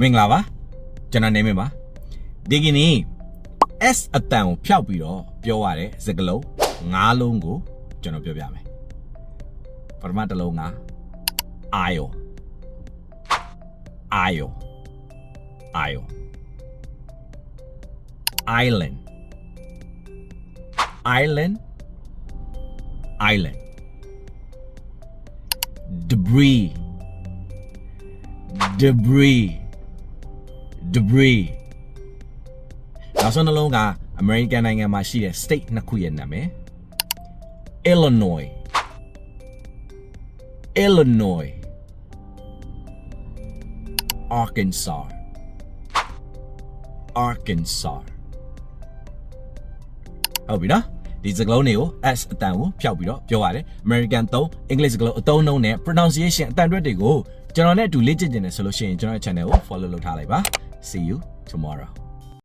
မင်္ဂလာပါကျွန်တော်နေမင်းပါဒီကနေ့ S အတန်ကိုဖျောက်ပြီးတော့ပြောရတဲ့စကားလုံး၅လုံးကိုကျွန်တော်ပြောပြမယ်ပထမတစ်လုံးကအာယောအာယောအာယော island island island debris debris debris နောက်ဆုံးတစ်လုံးက American နိုင်ငံမှာရှိတဲ့ state နှစ်ခုရဲ့နာမည် Illinois Illinois Arkansas Arkansas ဟုတ်ပြီနော်ဒီစကားလုံးတွေကို S အတန်ကိုဖျောက်ပြီးတော့ပြောရတယ် American 3 English စကားလုံးအသုံးနှုန်းနဲ့ pronunciation အတန်တွက်တွေကိုကျွန်တော်နဲ့အတူလေ့ကျင့်နေတယ်ဆိုလို့ရှိရင်ကျွန်တော်ရဲ့ channel ကို follow လုပ်ထားလိုက်ပါ see you tomorrow